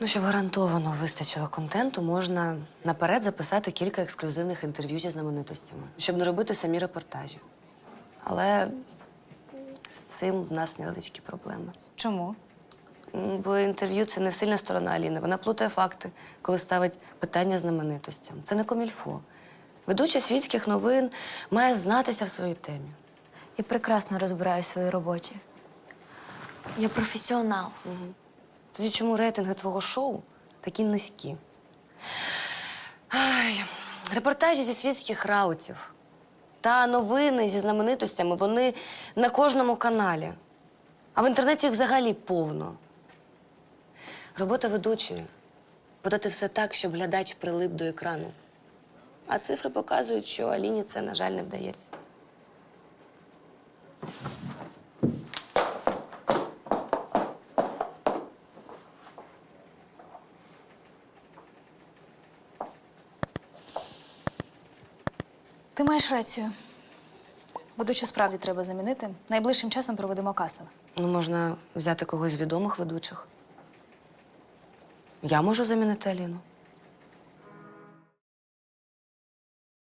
Ну, щоб гарантовано вистачило контенту, можна наперед записати кілька ексклюзивних інтерв'ю зі знаменитостями, щоб не робити самі репортажі. Але з цим в нас невеличкі проблеми. Чому? М, Бо інтерв'ю це не сильна сторона Аліни. Вона плутає факти, коли ставить питання знаменитостям. Це не комільфо. Ведуча світських новин має знатися в своїй темі. Я прекрасно розбираюсь в своїй роботі. Я професіонал. Тоді чому рейтинги твого шоу такі низькі? Ай, репортажі зі світських раутів та новини зі знаменитостями вони на кожному каналі. А в інтернеті їх взагалі повно. Робота ведучої подати все так, щоб глядач прилип до екрану. А цифри показують, що Аліні це, на жаль, не вдається. Ти маєш рацію. Ведучу справді треба замінити. Найближчим часом проведемо кастинг. Ну, можна взяти когось з відомих ведучих. Я можу замінити Аліну.